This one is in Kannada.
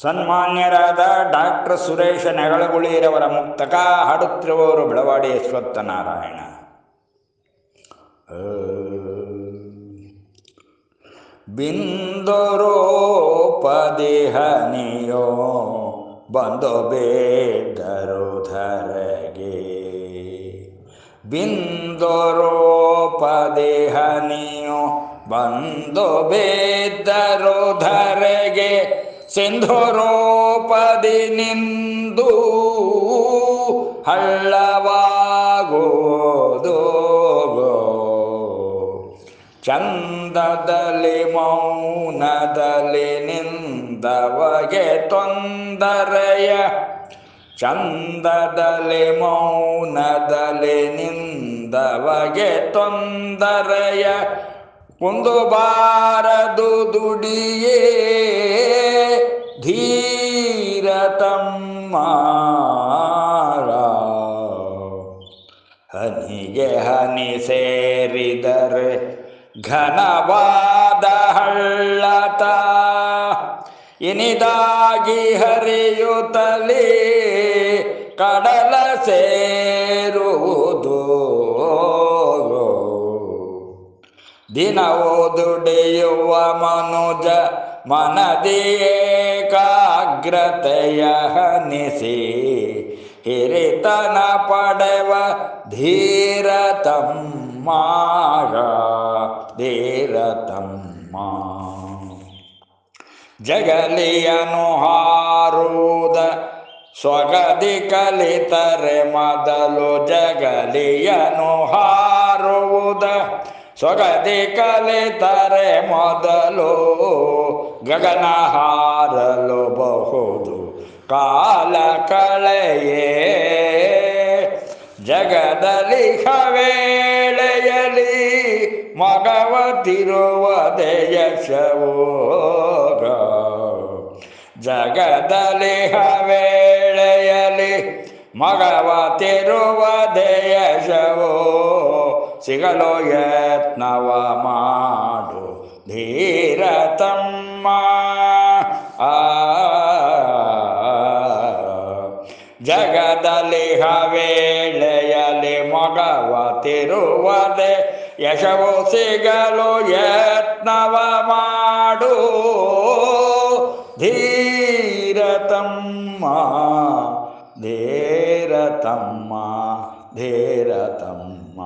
ಸನ್ಮಾನ್ಯರಾದ ಡಾಕ್ಟರ್ ಸುರೇಶ ನೆಗಳಗುಳಿರವರ ಮುಕ್ತಕ ಹಾಡುತ್ತಿರುವವರು ಬೆಳವಾಡಿ ಅಶ್ವತ್ಥನಾರಾಯಣ ಬಿಂದೋರೋಪದೇಹನಿಯೋ ಬಂದು ಬೇದರು ಧರೆಗೆ ಬಿಂದೋರೋಪದೇಹನಿಯೋ ಬಂದು ಬೇದರು ಧರೆಗೆ ಸಿಂಧುರೋಪದಿ ನಿಂದು ಹಳ್ಳವಾಗೋದು. ಚಂದದಲ್ಲಿ ಮೌನದಲ್ಲಿ ನಿಂದವಗೆ ತೊಂದರೆಯ. ಚಂದದಲ್ಲಿ ಮೌನದಲ್ಲಿ ನಿಂದವಗೆ ತೊಂದರೆಯ. ಕುಂದು ಬಾರದು ದುಡಿಯೇ ಧೀರ ತಮ್ಮ ಹನಿಗೆ ಹನಿ ಸೇರಿದರೆ ಘನವಾದ ಹಳ್ಳತ. ಇನಿದಾಗಿ ಹರಿಯುತ್ತಲೇ ಕಡಲ ಸೇರುವುದು. ದಿನವೂ ದುಡಿಯುವ ಮನುಜ ಮನದಿ ಏಕಾಗ್ರತೆಯ ಹನಿಸಿ ಹಿರಿತನ ಪಡೆವ ಧೀರ ತಮ್ಮಾಗ ಧೀರ ತಮ್ಮ ಜಗಲಿಯನು ಹಾರೂದ ಸ್ವಗದಿ ಕಲಿತರೆ, ಮೊದಲು ಜಗಲಿಯನು ಹಾರುವುದ ಸ್ವಗದಿ ಕಲಿತರೆ ಮೊದಲು ಗಗನ ಹಾರಲು ಬಹುದು ಕಾಲ ಕಳೆಯೇ. ಜಗದಲ್ಲಿ ಹವೇಳೆಯಲಿ ಮಗವತಿರುವ ಯಶವೋಗ ಜಗದಲ್ಲಿ ಹವೇಳೆಯಲಿ ಮಗವತಿರುವ ಯಶವೋ ಸಿಗಲು ಯತ್ನವ ಮಾಡು ಧೀರ ತಮ್ಮ ಆ ಜಗದಲ್ಲಿ ಮಗವ ತಿರುವದೆ ಯಶವು ಸಿಗಲು ಯತ್ನವ ಮಾಡು ಧೀರ ತಮ್ಮ ಧೀರ ತಮ್ಮ ಧೀರ ತಮ್ಮ